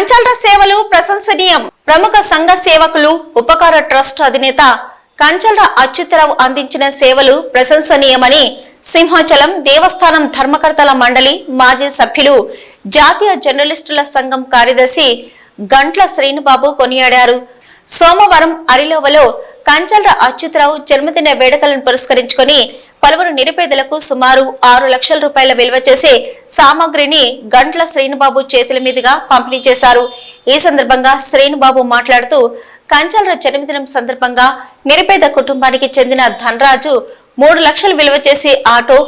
కంచాల్ర సేవలు ప్రశంసనీయం. ప్రముఖ సంఘ సేవకులు ఉపకార ట్రస్ట్ అధినేత కంచల్ర అచ్యుతరావు అందించిన సేవలు ప్రశంసనీయమని సింహాచలం దేవస్థానం ధర్మకర్తల మండలి మాజీ సభ్యులు జాతీయ జర్నలిస్టుల సంఘం కార్యదర్శి గంట్ల శ్రీనుబాబు కొనియాడారు. సోమవారం అరిలోవలో కంచల్ర అచ్యుతరావు జన్మదిన వేడుకలను పురస్కరించుకొని పలువురు నిరుపేదలకు సుమారు ఆరు లక్షల రూపాయల విలువ చేసే సామాగ్రిని గంట్ల శ్రీనుబాబు చేతుల మీదుగా పంపిణీ చేశారు. ఈ సందర్భంగా శ్రీనుబాబు మాట్లాడుతూ కంచాలర జన్మదినం సందర్భంగా నిరుపేద కుటుంబానికి చెందిన ధనరాజు మూడు లక్షలు విలువ చేసే ఆటో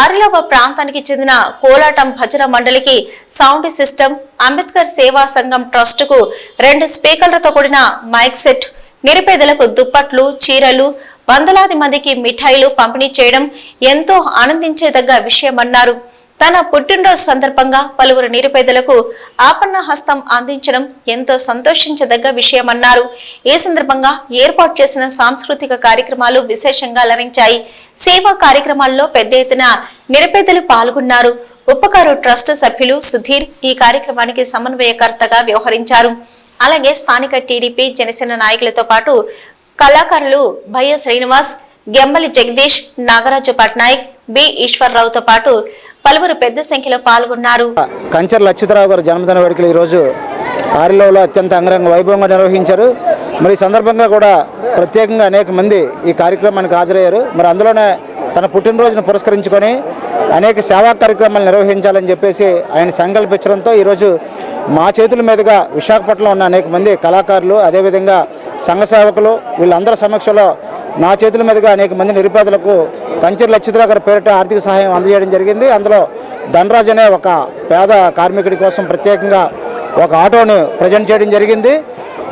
ఆరులవ ప్రాంతానికి చెందిన కోలాటం భజన మండలికి సౌండ్ సిస్టమ్ అంబేద్కర్ సేవా సంఘం ట్రస్టుకు రెండు స్పీకర్లతో కూడిన మైక్ సెట్ నిరుపేదలకు దుప్పట్లు చీరలు వందలాది మందికి మిఠాయిలు పంపిణీ చేయడం ఎంతో ఆనందించేదగ్గ విషయమన్నారు. తన పుట్టినరోజు సందర్భంగా పలువురు నిరుపేదలకు ఆపన్న హస్తం అందించడం ఎంతో సంతోషించదగ్గ విషయమన్నారు. ఈ సందర్భంగా ఏర్పాటు చేసిన సాంస్కృతిక కార్యక్రమాలు విశేషంగా అలరించాయి. సేవా కార్యక్రమాల్లో పెద్ద ఎత్తున నిరుపేదలు పాల్గొన్నారు. ఉపకారు ట్రస్ట్ సభ్యులు సుధీర్ ఈ కార్యక్రమానికి సమన్వయకర్తగా వ్యవహరించారు. అలాగే స్థానిక టీడీపీ జనసేన నాయకులతో పాటు కళాకారులు భయ్య శ్రీనివాస్ గెంబలి జగదీష్ నాగరాజు పట్నాయక్ బి ఈశ్వరరావుతో పాటు పలువురు పెద్ద సంఖ్యలో పాల్గొన్నారు. కంచర్ లక్షితరావు గారి జన్మదిన వేడుకలు ఈరోజు ఆరిలోలో అత్యంత అంగరంగ వైభవంగా నిర్వహించారు. మరి ఈ సందర్భంగా కూడా ప్రత్యేకంగా అనేక మంది ఈ కార్యక్రమానికి హాజరయ్యారు. మరి అందులోనే తన పుట్టినరోజును పురస్కరించుకొని అనేక సేవా కార్యక్రమాలు నిర్వహించాలని చెప్పేసి ఆయన సంకల్పించడంతో ఈరోజు మా చేతుల మీదుగా విశాఖపట్నంలో ఉన్న అనేక మంది కళాకారులు అదేవిధంగా సంఘ సేవకులు వీళ్ళందరి సమక్షంలో నా చేతుల మీదుగా అనేక మంది నిరుపేదలకు కంచెర్ లచ్చితరావు గారి పేరిట ఆర్థిక సహాయం అందజేయడం జరిగింది. అందులో ధనరాజ్ అనే ఒక పేద కార్మికుడి కోసం ప్రత్యేకంగా ఒక ఆటోను ప్రజెంట్ చేయడం జరిగింది.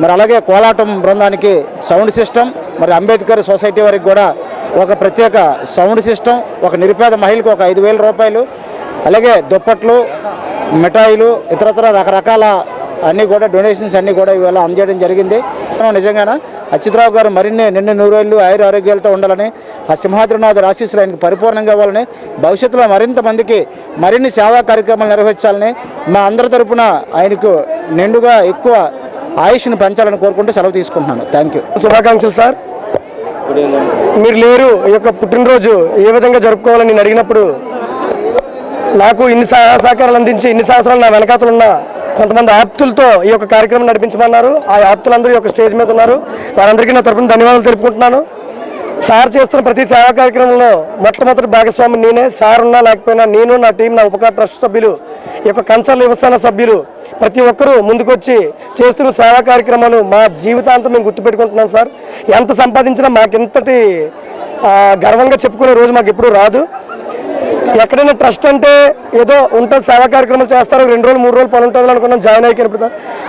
మరి అలాగే కోలాటం బృందానికి సౌండ్ సిస్టమ్ మరి అంబేద్కర్ సొసైటీ వారికి కూడా ఒక ప్రత్యేక సౌండ్ సిస్టమ్ ఒక నిరుపేద మహిళకు ఒక ఐదు వేల రూపాయలు అలాగే దుప్పట్లు మిఠాయిలు ఇతరత్ర రకరకాల అన్నీ కూడా డొనేషన్స్ అన్నీ కూడా ఇవాళ అందజేయడం జరిగింది. నిజంగానే అచ్యుతరావు గారు మరిన్ని నిన్ను నూరేళ్ళు ఆయుర ఆరోగ్యాలతో ఉండాలని ఆ సింహాద్రినాథుడు ఆశీస్సులు ఆయనకు పరిపూర్ణంగా ఇవ్వాలని భవిష్యత్తులో మరింత మందికి మరిన్ని సేవా కార్యక్రమాలు నిర్వహించాలని మా అందరి తరపున ఆయనకు నిండుగా ఎక్కువ ఆయుష్ను పెంచాలని కోరుకుంటూ సెలవు తీసుకుంటున్నాను. థ్యాంక్ యూ శుభాకాంక్షలు సార్. మీరు లేరు ఈ యొక్క పుట్టినరోజు ఏ విధంగా జరుపుకోవాలని నేను అడిగినప్పుడు నాకు ఇన్ని సహాయ సహకారాలు అందించి ఇన్ని సంవత్సరాలు నా వెనకాతలు ఉన్న కొంతమంది ఆప్తులతో ఈ యొక్క కార్యక్రమం నడిపించమన్నారు. ఆ ఆప్తులందరూ ఈ యొక్క స్టేజ్ మీద ఉన్నారు. వారందరికీ నా తరపున ధన్యవాదాలు తెలుపుకుంటున్నాను. సార్ చేస్తున్న ప్రతి సేవా కార్యక్రమంలో మొట్టమొదటి భాగస్వామి నేనే. సార్ ఉన్నా లేకపోయినా నేను నా టీం నా ఉపకార ట్రస్ట్ సభ్యులు ఈ యొక్క కంచర్ల వ్యవస్థాన సభ్యులు ప్రతి ఒక్కరూ ముందుకొచ్చి చేస్తున్న సేవా కార్యక్రమాలు మా జీవితాంతం మేము గుర్తుపెట్టుకుంటున్నాం సార్. ఎంత సంపాదించినా మాకింతటి గర్వంగా చెప్పుకునే రోజు మాకు ఎప్పుడూ రాదు. ఎక్కడైనా ట్రస్ట్ అంటే ఏదో ఉంటుంది సేవా కార్యక్రమాలు చేస్తారు రెండు రోజులు మూడు రోజులు పని ఉంటుంది అనుకున్నాం జాయిన్ అయిపోయినప్పుడు